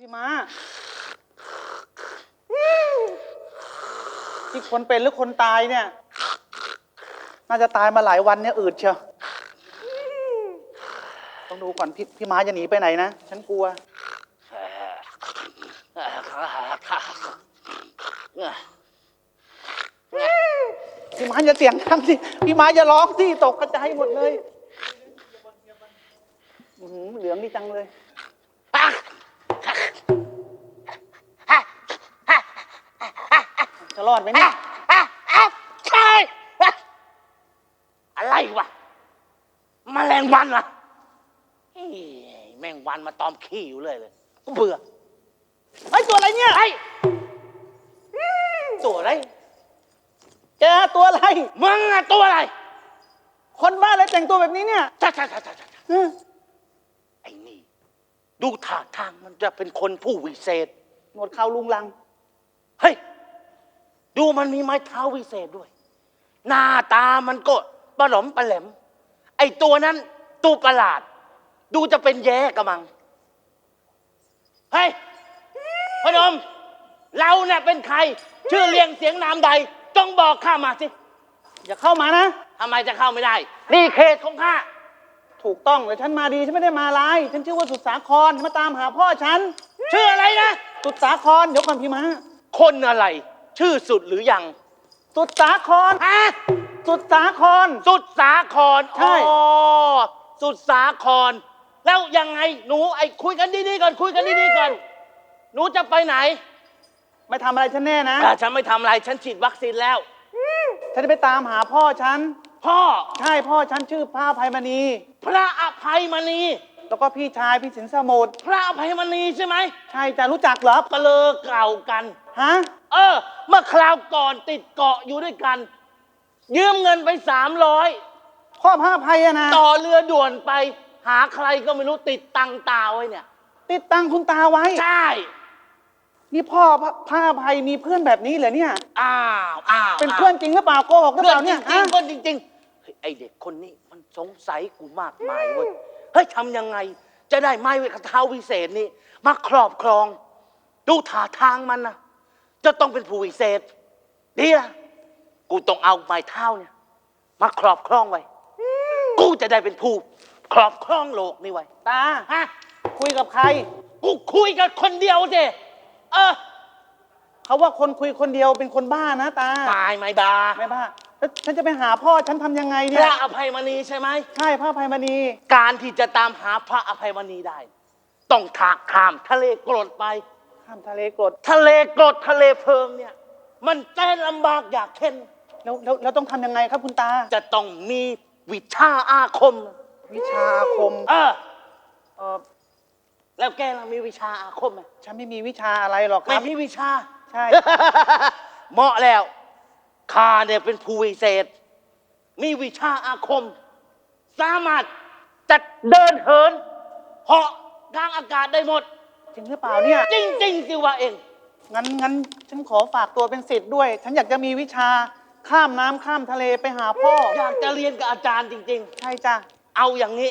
พี่ม้าที่คนเป็นหรือคนตายเนี่ย น่าจะตายมาหลายวันเนี่ยอืดเชียวต้องดูก่อนพี่พี่ม้าจะหนีไปไหนนะ ฉันกลัว พี่ม้าอย่าเสียงดังสิ พี่ม้าอย่าร้องสิ ตกกระจายหมดเลย อื้อหือเหลืองดีจังเลย รอดไหมเนี่ยใช่อะไรวะแมลงวันวะเฮ้ยแมงวันมาตอมขี้อยู่เลยเลยกูเบื่อไอ้ยตัวอะไรเนี่ยไอ้ตัวอะไรแกตัวอะไร มึงอะตัวอะไรคนบ้าอะไรแต่งตัวแบบนี้เนี่ยจ้าจ้าจ้าจ้าจ้าเออไอ้นี่ ดูท่าทางมันจะเป็นคนผู้วิเศษ หนวดเขาลุงลัง เฮ้ย ดูมันมีไม้เท้าวิเศษด้วย หน้าตามันก็ปลอมปลาแหลม ไอ้ตัวนั้นตัวประหลาด ดูจะเป็นแย่กระมังเฮ้ยพนม เราเนี่ยเป็นใคร ชื่อเรียงเสียงนามใดจงบอกข้ามาสิ อย่าเข้ามานะ ทำไมจะเข้าไม่ได้ นี่เขตของข้า ถูกต้องแต่ฉันมาดีฉันไม่ได้มาลาย ฉันชื่อว่าสุดสาครมาตามหาพ่อฉัน ชื่ออะไรนะ สุดสาครเดี๋ยวก่อนพี่ม้าคนอะไร ชื่อสุดหรือยัง สุดสาคร ฮะสุดสาคร สุดสาครใช่ อ๋อสุดสาคร แล้วยังไงหนูไอ้คุยกันดีๆก่อนคุยกันดีๆก่อน หนูจะไปไหนไม่ทำอะไรฉันแน่นะ อ่าฉันไม่ทำอะไรฉันฉีดวัคซีนแล้ว ฉันจะไปตามหาพ่อฉัน พ่อ ใช่พ่อฉันชื่อพระอภัยมณี พระอภัยมณี แล้วก็พี่ชายพี่สินสมุทรพระอภัยมณีใช่ไหมใช่จะรู้จักเหรอกะเลอเก่ากัน ฮะเออ เมื่อคราวก่อนติดเกาะอยู่ด้วยกัน ยืมเงินไปสามร้อยพ่อพระอภัยอะนะต่อเรือด่วนไป หาใครก็ไม่รู้ติดตังตาไว้เนี่ย ติดตังคุณตาไว้ ใช่ นี่พ่อพระพระอภัยมีเพื่อนแบบนี้เหรอเนี่ย อ้าวอ้าวเป็นอ้าวเพื่อนจริงหรือเปล่าโกหกหรือเพื่เปอนล่าจเนี่ยริงฮะๆเพื่อนจริงๆเฮ้ยไอเด็กคนนี้มันสงสัยกูมากมายเว้ยเฮ้ยทำยังไง จะได้ไม้เท้าวิเศษนี้มาครอบครอง ดูท่าทางมันนะจะต้องเป็นผู้วิเศษดีละกูต้องเอาไม้เท้าเนี่ย มาครอบครองไว้ กูจะได้เป็นผู้ครอบครองโลกนี้ไว้ตาฮะคุยกับใคร กูคุยกับคนเดียวสิเออเขาว่าคนคุยคนเดียวเป็นคนบ้านะตาไม่ไม่บาไม่บ้า แล้วฉันจะไปหาพ่อฉันทำยังไงพเนี่ย ระอภัยมณีใช่ไหม ใช่พระอภัยมณี การที่จะตามหาพระอภัยมณีได้ ต้องถากข้ามทะเลกรดไป ข้ามทะเลกรดทะเลกรดทะเลเพลิงเนี่ย มันแสนลำบากอยากเข็นแล้วแล้วแล้วต้องทำยังไงครับคุณตา จะต้องมีวิชาอาคม วิชาอาคมเออ เออแล้วแกล่ะมีวิชาอาคมไหมฉันไม่มีวิชาอะไรหรอกคไม่รับ มีวิชา ใช่ เหมาะแล้ว ข้าเนี่ยเป็นผู้วิเศษ มีวิชาอาคม สามารถจะเดินเหินเหาะทางอากาศได้หมด จริงหรือเปล่าเนี่ย จริง ๆ สิว่าเอง งั้นงั้นฉันขอฝากตัวเป็นศิษย์ด้วย ฉันอยากจะมีวิชาข้ามน้ำข้ามทะเลไปหาพ่อ อยากจะเรียนกับอาจารย์จริง ใช่จ้ะๆ เอาอย่างนี้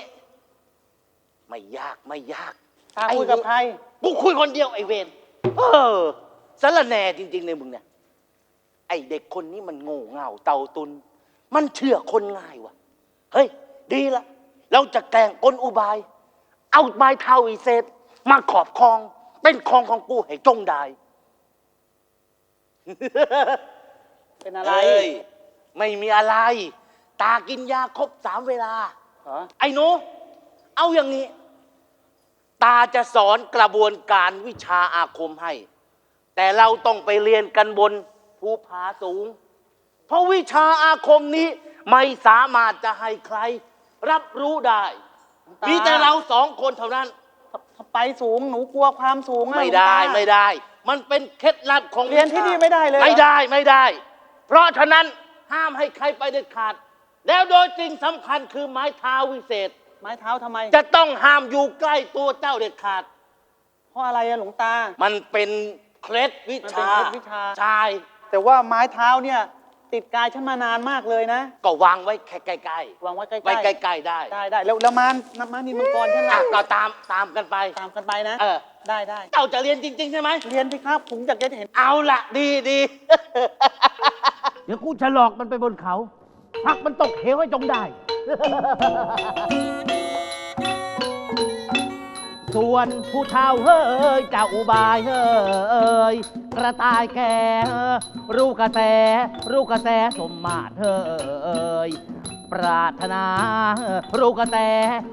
ไม่ยากไม่ยาก ตาคุยกับใคร กูคุยคนเดียวไอ้เวนเออสารแหน่จริงๆในมึงเนี่ย ไอ้เด็กคนนี้มันโง่เง่าเต่าตุน มันเชื่อคนง่ายวะเฮ้ย ดีละ เราจะแกล้งกลอุบาย เอาไม้เท้าอีเซตมาขอบครอง เป็นครองของกูให้จงได้ เป็นอะไร เอ้ยไม่มีอะไร ตากินยาครบสามเวลาเหรอไอ้หนู เอาอย่างนี้ ตาจะสอนกระบวนการวิชาอาคมให้ แต่เราต้องไปเรียนกันบน ภูผาสูง เพราะวิชาอาคมนี้ไม่สามารถจะให้ใคร รับรู้ได้ตามีมีแต่เราสองคนเท่านั้นถ้าถ้าไปสูงหนูกลัวความสูงอะไม่ได้หลวงตาไม่ได้ มันเป็นเคล็ดลับของเรียนที่นี่ไม่ได้เลยเหรอ ไม่ได้ไม่ได้ เพราะฉะนั้นห้ามให้ใครไปเด็ดขาด แล้วโดยสิ่งสำคัญคือไม้เท้าวิเศษ ไม้เท้าทำไมจะต้องห้ามอยู่ใกล้ตัวเจ้าเด็ดขาด เพราะอะไรอะหลวงตา มันเป็นเคล็ดวิมันชาเป็นเคล็ดวิชา ใช่ แต่ว่าไม้เท้าเนี่ย ติดกายฉันมานานมากเลยนะ ก็วางไว้แค่ใกล้วางไว้ใกล้ๆๆไว้ใกล้ๆได้ได้ได้แล้วแล้วมานน้ำมันนินมังกรฉันอะล่ะก็ตามตามกันไป ตามกันไปนะ เออ ได้ได้เจ้าจะเรียนจริง ๆ ใช่ไหม เรียนสิครับผมอยากจะเห็น เอาละดีดีเดี๋ยวกูจะหลอกมันไปบนเขาพักมันตกเหวให้จงได้ ส่วนผู้เฒ่าเฮ้ยเจ้าอุบายเฮ้ยกระต่ายแก่รู้กระแสรู้กระแสสมมาตรเฮ้ยปรารถนารู้กระแส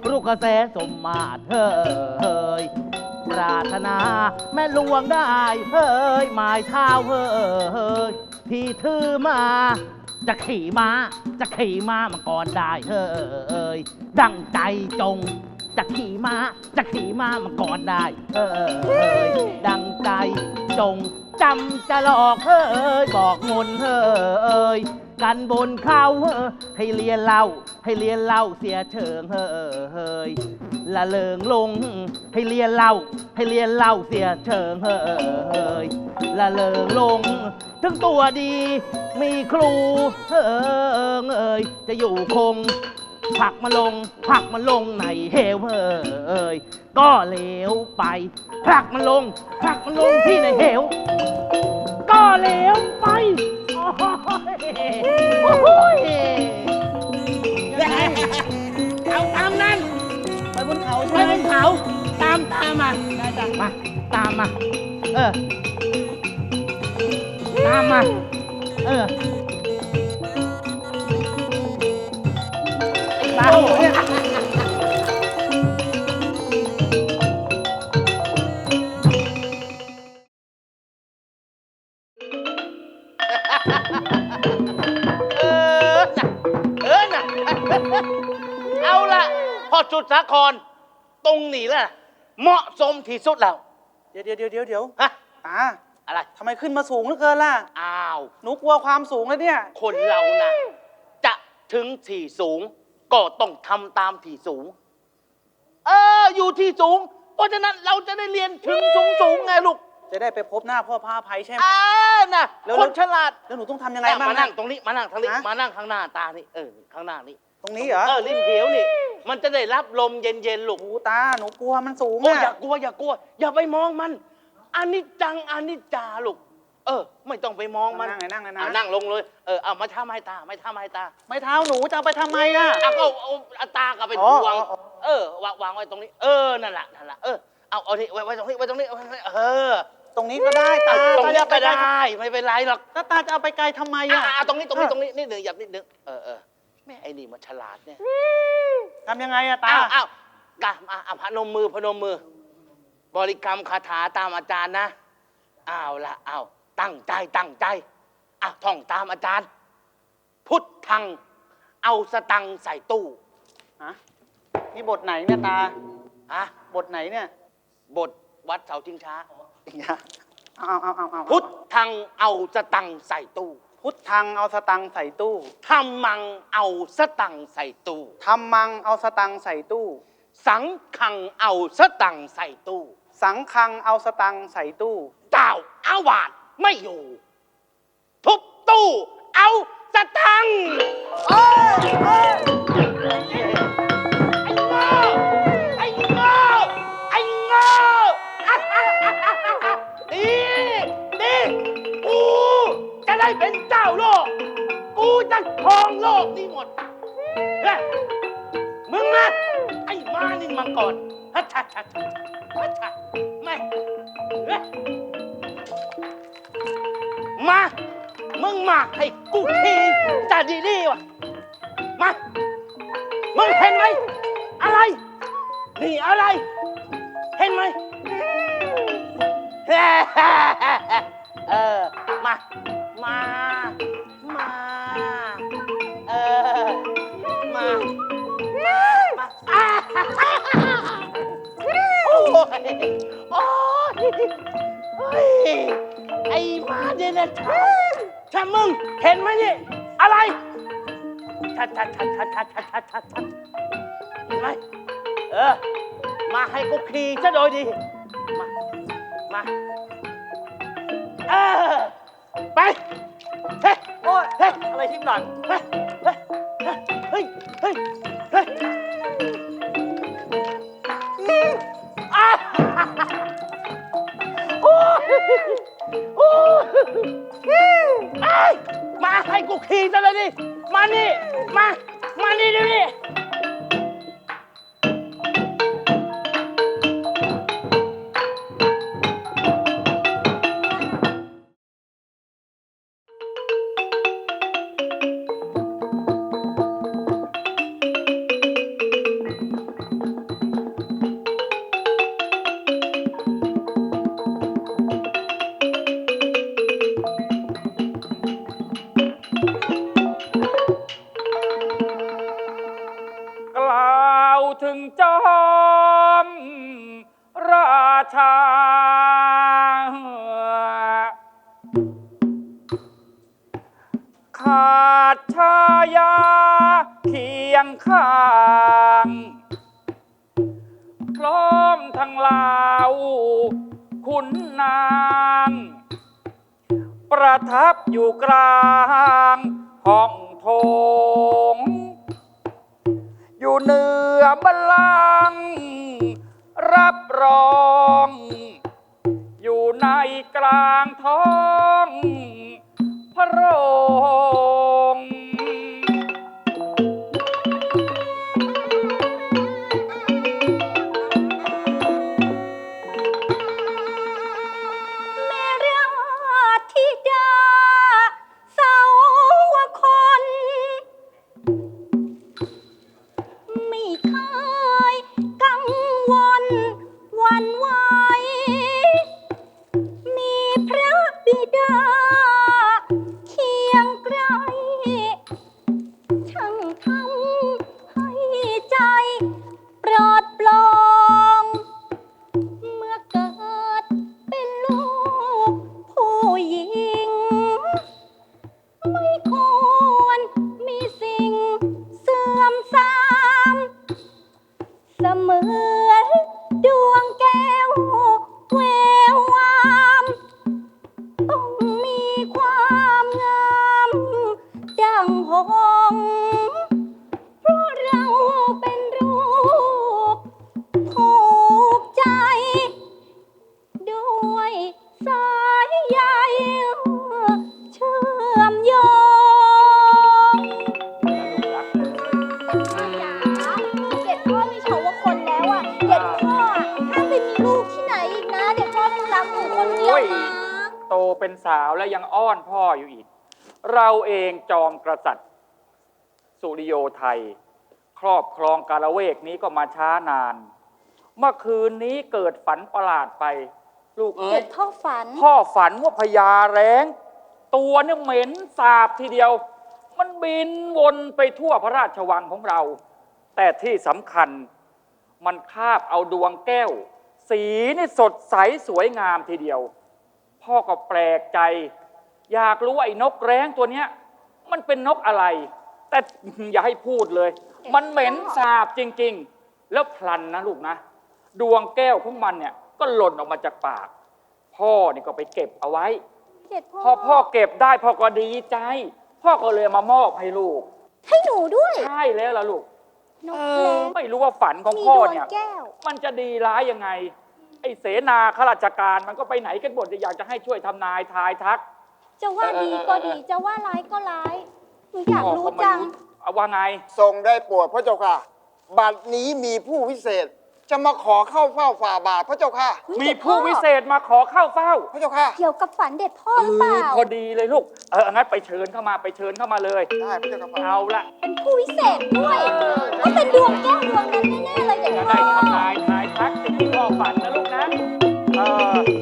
รู้กระแสสมมาตรเฮ้ยปรารถนาแม่ลวงได้เฮ้ยหมายเท้าเฮ้ยที่ถือมาจะขี่ม้าจะขี่ม้ามาก่อนได้เฮ้ยดังใจจง จะขี่ม้าจะขี่ม้ามาก่อนได้เฮ้ยดังใจจงจำจะหลอกเฮ้ยบอกมนเฮ้ยกันบนเขาเฮ้ยให้เรียนเล่า ให้เรียนเล่าเสียเชิงเฮ้ยละเลิงลง ให้เรียนเล่า ให้เรียนเล่าเสียเชิงเฮ้ยละเลิงลงถึงตัวดี มีครูเฮ้ยเอ้ยจะอยู่คง ผลักมาลงผลักมาลงในเหวเอ้ยก็เหลวไปผลักมันลงผลักมันลงที่ในเหว ก็เหลวไปโอ้ยเอาตามนั้นไปบนเขาไปใช่ไหบมนเขาตามตามมาได้จ้ะมาตามมา เออ ตามมา เออ ตามเนี่ยเออน่ะเออน่ะเอาละพอจุดสาคร ตรงนี้แหละ เหมาะสมที่สุดแล้วเดี๋ยวเดี๋ยวเดี๋ยวเดี๋ยวเดี๋ยวฮะตาอะไรทำไมขึ้นมาสูงเหลือเกินล่ะ อ้าว หนูกลัวความสูงแล้วเนี่ย คนเรานะจะถึงที่สูง ก็ต้องทำตามที่สูง เออ อยู่ที่สูง เพราะฉะนั้นเราจะได้เรียนถึงสูงสูงๆไงลูกจะได้ไปพบหน้าพ่อพระอภัยใช่ไหม อ่านะแล้ว คนฉลาดแล้วหนูต้องทำยังไงอะบ้างมานะนั่งตรงนี้มานั่งทางนี้ฮะมานั่งข้างหน้าตานี่เออข้างหน้านี่ตรงนี้เหรอเออริมเหวนี่ มันจะได้รับลมเย็นๆลูกโอ้ตาหนูกลัวมันสูงโอ้ยอะอย่ากลัวอย่ากลัว อย่าไปมองมันอันนี้จังอันนี้จาลูก เออ ไม่ต้องไปมองมันนั่งเลยนั่งเลยนะเอานั่งลงเลย เออเอามาท่าไม้ตาไม่ท่าไม้ตาไม้เท้าหนูจะเอาไปทำไมอะเอาก็เอาเอาตากลับไปอ๋อทวงอ๋ออ๋อ เออวางวางไว้ตรงนี้ เออนั่นแหละนั่นแหละเออเอาเอานี่ไว้ไว้ตรงนี้ไว้ตรงนี้ไว้ตรงนี้เออตรงนี้ก็ได้ตาตรงตานี้จะเอาก็ไปไกลได้ไม่เป็นไรหรอกถ้าตาจะเอาไปไกลทำไมอะอะอะตรงนี้ตรงนี้ตรงนี้นิดหนึ่งอยากนิดหนึ่งเออเออแม่ไอ้นี่มันฉลาดเนี่ย ทำยังไงอะตา อ้าวอ้าวกะมาอะพนมมือพนมมือ บริกรรมคาถาตามอาจารย์นะอ้าวละอ้าว ตั้งใจตั้งใจอะท่องตามอาจารย์ พุทธัง เอาสตังค์ใส่ตู้ฮะนี่บทไหนเนี่ยตาอะบทไหนเนี่ยบทวัดเสาชิงช้า อย่าเอาเอาเอาเอาพุทธังเอาสตังค์ใส่ตู้พุทธังเอาสตังค์ใส่ตู้ธรรมังเอาสตังค์ใส่ตู้ทำมังเอาสตังค์ใส่ตู้ สังขังเอาสตังค์ใส่ตู้ สังคังเอาสตังค์ใส่ตู้ เจ้าอาวาส ไม่อยู่ ทุบตู้เอาสตังค์ไอ้โง่ไอ้โง่ไอ้โง่นี่นี่กูจะได้เป็นเจ้าโลก กูจะครองโลกนี้หมดเฮ้ยมึงนะไอ้มานินมังกรฮัชชะชะชะฮัชชะไม่เฮ้ย มา มึงมาให้กูทีจะดีดีๆวะมา มึงเห็นไหม อะไร นี่อะไร เห็นไหมเออ มา มา เนี่ยถ้าถ้ามึงเห็นไหมนี่อะไรชัดชัดชัดชัดชัดชัดชัดชัดชัดเห็นไหมเออ มาให้กูขี่ซะโดยดี มา มา เออ ไป เฮ้ยโอ้ยเฮ้ยอะไรทิ่มหลังเฮ้ย ถึงจอม ราชา ขาดชายา เคียงข้าง พร้อมทั้งลาวขุนนาง ประทับอยู่กลางห้องโถง อยู่เหนือบัลลังก์รับรอง อยู่ในกลางท้อง พระโรง ดวง สุริโยไทย ครอบครองกาละเวกนี้ก็มาช้านาน เมื่อคืนนี้เกิดฝันประหลาดไป ลูกเอ้เด็ยกพ่อฝัน พ่อฝันว่าพญาแร้งตัวเนี่ยเหม็นสาบทีเดียว มันบินวนไปทั่วพระราชวังของเรา แต่ที่สำคัญมันคาบเอาดวงแก้ว สีนี่สดใสสวยงามทีเดียว พ่อก็แปลกใจ อยากรู้ว่าไอ้นกแร้งตัวเนี้ย มันเป็นนกอะไร แต่อย่าให้พูดเลย มันเหม็นสาบจริง ๆ แล้วพลันนะลูกนะ ดวงแก้วของมันเนี่ยก็หล่นออกมาจากปาก พ่อนี่ก็ไปเก็บเอาไว้เด็กพ่อพอพ่อเก็บได้พ่อก็ดีใจ พ่อก็เลยมามอบให้ลูก ให้หนูด้วยใช่แล้วล่ะลูก นกเอเล็อกไม่รู้ว่าฝันของมีพ่อดวงเนี่ย แก้ว มันจะดีร้ายยังไง ไอ้เสนาข้าราชการมันก็ไปไหนกันหมดอยากจะให้ช่วยทำนายทายทัก จะว่าดีก็ดี จะว่าร้ายก็ร้าย หนูอยากรู้จัง เอาว่าไง ทรงได้โปรดพระเจ้าค่ะ บัดนี้มีผู้วิเศษ จะมาขอเข้าเฝ้าฝ่าบาทพระเจ้าค่ะ เฮ้ยมีเด็กพ่ผู้อวิเศษมาขอเข้าเฝ้าพระเจ้าค่ะ เกี่ยวกับฝันเด็ดพ่อเอหรือเปล่าอพอดีเลยลูก เอองั้นไปเชิญเข้ามาไปเชิญเข้ามาเลย ได้พระเจ้าค่ะเอาละเป็นผู้วิเศษด้วยก็เป็นดวงแก้วดวงนั้นแน่ๆเลยเด็กจะพ่อได้ทำนายทายทักสิ่งที่พ่อฝันนะลูกนะ เออแต่ว่า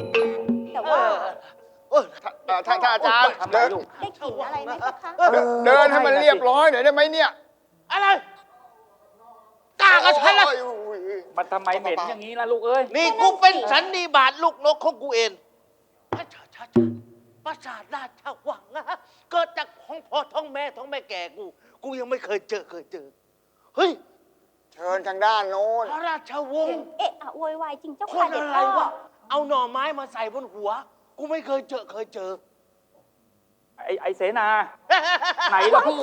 เอ่อท่านท่านอาจารย์ทำไมเดินลูก ได้กลิ่นอะไรไหมเจ้าคะเดินเดินให้มันเรียบร้อยหน่อยได้ไหมเนี่ยอะไรกล้ากับฉันละโอ้ยมันทำไมเหม็นอย่างนี้ล่ะลูกเอ้ย นี่กูเป็นสันนิบาตลูกนกของกูเองช้าชาชาประสาราชวังนะเกิดจากของพ่อท้องแม่ท้องแม่แก่กู กูยังไม่เคยเจอเคยเจอ เฮ้ย เชิญทางด้านโน้นพระราชวงศ์ เอะอะโวยวายจริงเจ้าคค่ะนเด็กอะไรพ่อวะ เอาหน่อไม้มาใส่บนหัว กูไม่เคยเจอเคยเจอ ไอ้ไอ้เสนา ไหนล่ะผู้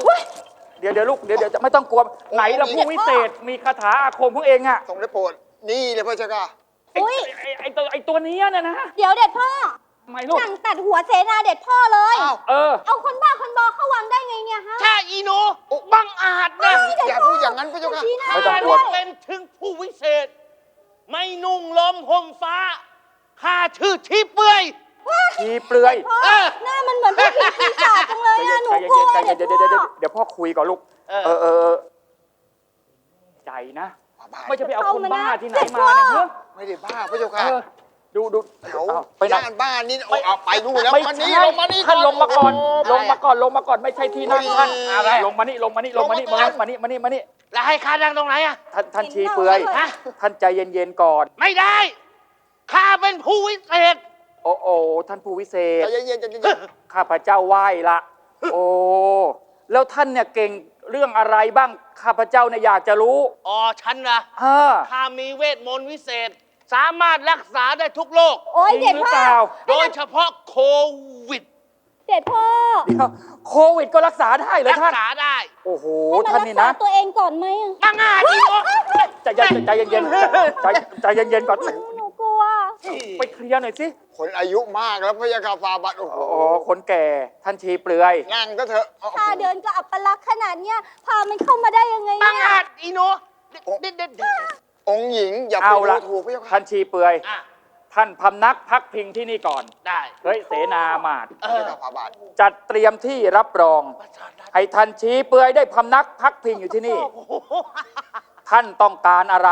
เดี๋ยวเดี๋ยวลูกเดี๋ยวเดี๋ยวจะไม่ต้องกลัว ไหนล่ะผู้วิเศษมีคาถาอาคมของเองอะทรงได้โปรดนี่เลยพระเจ้าค่ะไอ้อุ๊ย ไอ้ไอ้ตัวไอ้ตัวเนี้ยเนี่ยนะเดี๋ยวเด็ดพ่อไม่ลูกสั่งตัดหัวเสนาเด็ดพ่อเลย อ้าวเออ เอาคนบ้าคนบอเข้าวังได้ไงเนี่ยฮะ ถ้าอีหนูบังอาจนะอย่าพูดอย่างนั้นพระเจ้าค่ะ ชี้หน้าไม่ต้องกลัด้ววยเป็นถึงผู้วิเศษ ไม่นุ่งลมห่มฟ้าข้าชื่อชีเปื่อย ทีเปลือยพ่อเออหน้ามันเหมือนผู้ผีปีศาจจังเลยใจอะเย็นหนูใจกลัวเย็นใจเด็เย็ดนเดี๋ยวพ่เดี๋ยวเดี๋ยวเดี๋ยวพ่อคุยก่อนลูก เออ เออเออเออใจนะ ไม่จะไปเอาคนบ้าที่ไหนมาเนี่ยเฮ้ยไม่ได้บ้าพระเจ้าเอค่ะอดูดูเขาเอาไปไหน ย่านบ้านนี่เอาเอาไปนู่นแล้วไม่มาใช่นี่ลงมานี่ท่านลงมาก่อนโลงมาก่อน ลงมาก่อน ไม่ใช่ที่นั่งท่านอะไร ลงมานี่ ลงมานี่ ลงมานี่ลงมาก่อนมานี่ มานี่ มานี่ แล้วให้ข้านั่งตรงไหนอะท่านท่านชีเปลือย ฮะ ท่านใจเย็นๆก่อน ไม่ได้ ข้าเป็นผู้วิเศษ โอ้โอท่านผู้วิเศษ ใจเย็นๆใจเย็นข้าพเจ้าไหว้ละ โอ้ แล้วท่านเนี่ยเก่งเรื่องอะไรบ้าง ข้าพเจ้าเนี่ยอยากจะรู้อ๋อฉันนะฮ่าข้ามีเวทมนต์วิเศษ สามารถรักษาได้ทุกโรค โอ้ยจริเด็งดหรือพ่อเปล่าโดยเฉพาะโควิด เด็ดพ่อเดี๋ยวโควิดก็รักษาได้เหรอรักท่าน ษาได้โอ้โหให้ท่านมันนี่รักษานะ ตัวเองก่อนไหมอะบังอาจอีกเหรอใจเย็นใจเย็นๆใจใจเย็นๆก่อนหนูกลัว ไปเคลียร์หน่อยสิๆคนอายุมากแล้วพระเจ้าค่ะฟาบัตโอ้โหโอ้คนแก่ท่านชีเปลือย นั่งก็เถอะโอ้โหถ้าเดินก็อัปลักษณ์ขนาดเนี้ยพามันเข้ามาได้ยังไงบังเนี่ย อาจอีหนูเด็ดเด็ดเด็ดองค์หญิงอย่าไปเอาดูละถูกพระเจ้าค่ะท่านชีเปลือย อะท่านพำนักพักพิงที่นี่ก่อน ได้เฮ้ยเสนามาดเอพระอเจ้าค่ะฟาบาทจัดเตรียมที่รับรอง ให้ท่านชี้เปลือยได้พำนักพักพิงอยู่ที่นี่ โอ้โหท่านต้องการอะไร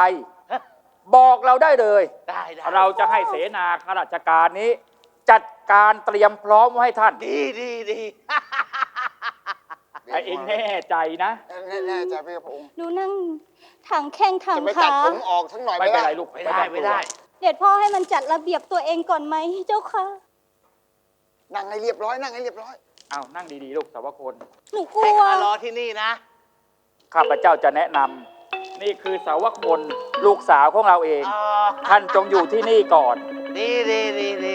บอกเราได้เลย ได้ได้เราจะให้เสนาข้าราชการนี้ จัดการเตรียมพร้อมไว้ให้ท่านดีดีดีแต่เองแน่ใจนะ แน่ๆใจพระเจ้าพระองค์ดูนั่งถังแข้งถังจะไม่ตัดขาผมออกทั้งหน่อยไม่เป็นไรด้ลูกไม่ได้ไม่ได้ เด็ดพ่อให้มันจัดระเบียบตัวเองก่อนไหมเจ้าค่ะ นั่งให้เรียบร้อยนั่งให้เรียบร้อย เอานั่งดีๆ ลูกสาวคน หนูกให้ลัวข้ารอที่นี่นะ ข้าพเจ้าจะแนะนำ นี่คือสาวกลลูกสาวของเราเอง อ๋อท่านจงอยู่ที่นี่ก่อน ดีดีดีดี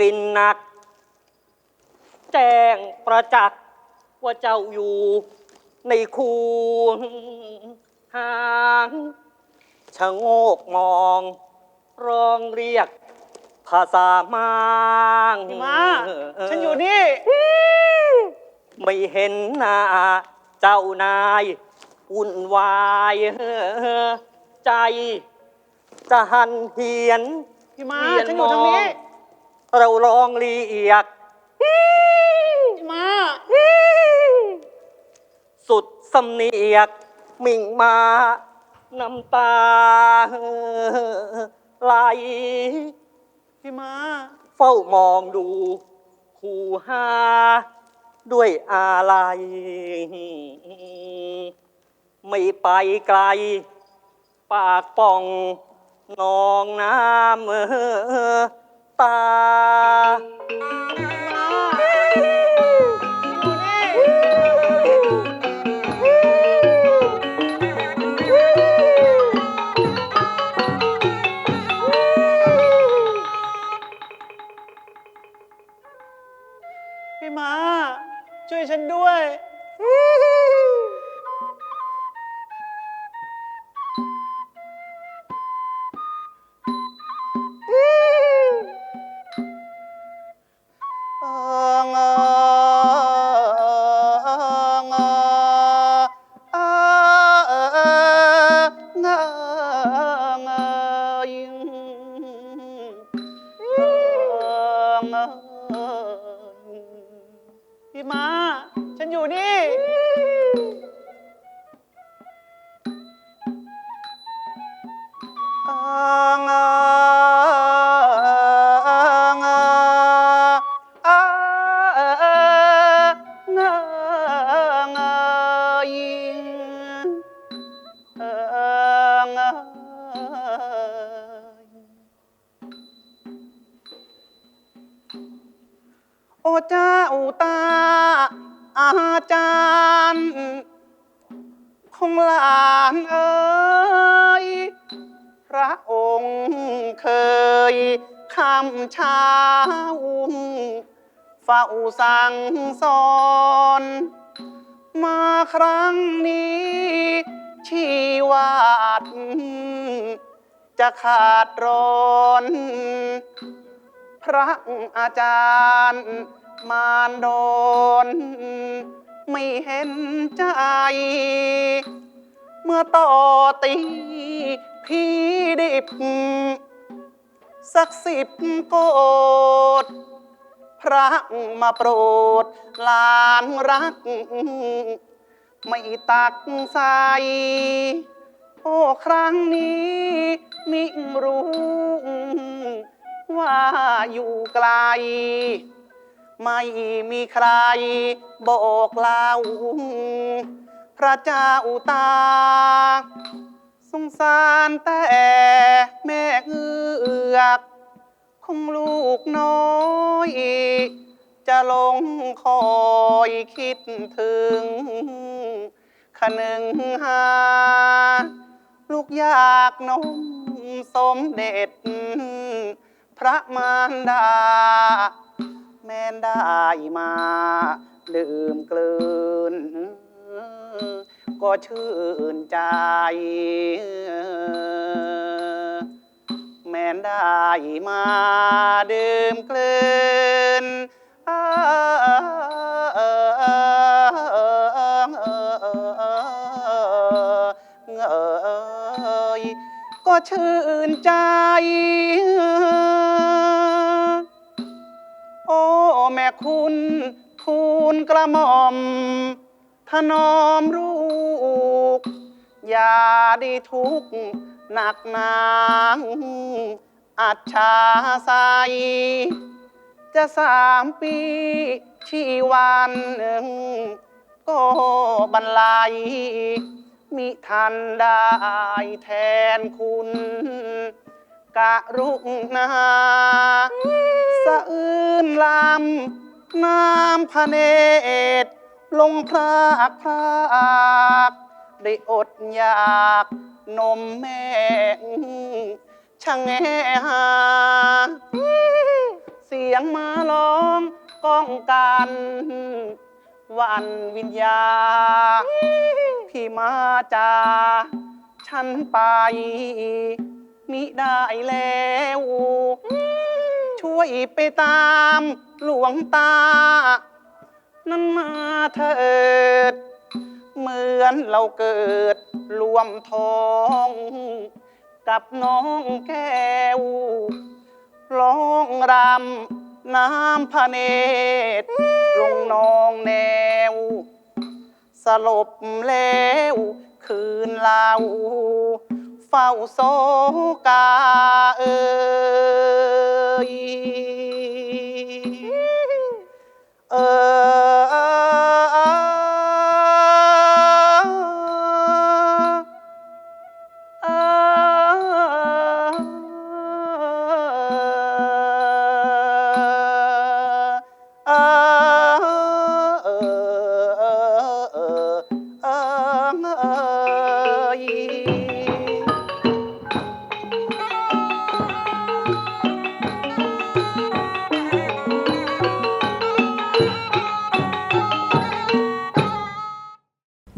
ลิ่นหนัก แจ้งประจักษ์ว่าเจ้าอยู่ในคูหางชะโงกมองร้องเรียก ภาษามางพี่ม้าฉันอยู่นี่ ไม่เห็นหน้าเจ้านายวุ่นวายใจ จะหันเหียนพี่ม้าเวียนฉันอยู่ทางนี้มอง เราร้องเรียก มา สุดสำเนียก มิ่งมา น้ำตาไหลพี่มา เฝ้ามองดู คูหา ด้วยอะไรไม่ไปไกล ปากป่องนองน้ำ เออตาพี่ม้าช่วยฉันด้วยาตา อาจารย์ของหลานเอ๋ยพระองค์เคยคำเช้าเฝ้าสั่งสอน มาครั้งนี้ชีวัดจะขาดรอน พระอาจารย์ มารดน ไม่เห็นใจ เมื่อต่อตีพี่ดิบ สักสิบโกดพระมาโปรดหลานรัก ไม่ตักใสโอ้ครั้งนี้มิรู้ ว่าอยู่ไกล ไม่มีใครบอกเล่าพระเจ้าตา สงสารแต่แม่เอือกของลูกน้อย จะลงคอยคิดถึงขนึงหา ลูกยากนมสมเด็จ พระมารดา แม่นได้มาดื่มกลืน ก็ชื่นใจ แม่นได้มาดื่มกลืนอ่าเอยก็ชื่นใจ โอ้ แม่คุณทูลกระหม่อม ถนอมลูก อย่าได้ทุกข์หนักหนาอัจฉาใสจะสามปีชีวันหนึ่ง ก็บรรลัยมิทันได้แทนคุณ รุณาสะอื้นลำน้ำพระเนตรลงพรากพรากได้อดอยากนมแม่ช่างแงหา เสียงมาร้องก้องกันวันวิญญา พี่มาจาฉันไป มิได้แล้ว ช่วยไปตามหลวงตา นั้นมาเถิด เหมือนเราเกิดรวมท้อง กับน้องแก้วร้องรำน้ำพระเนตรลงนองแนว สลบแล้วคืนเรา เฝ้าโศกาเอยเออเอย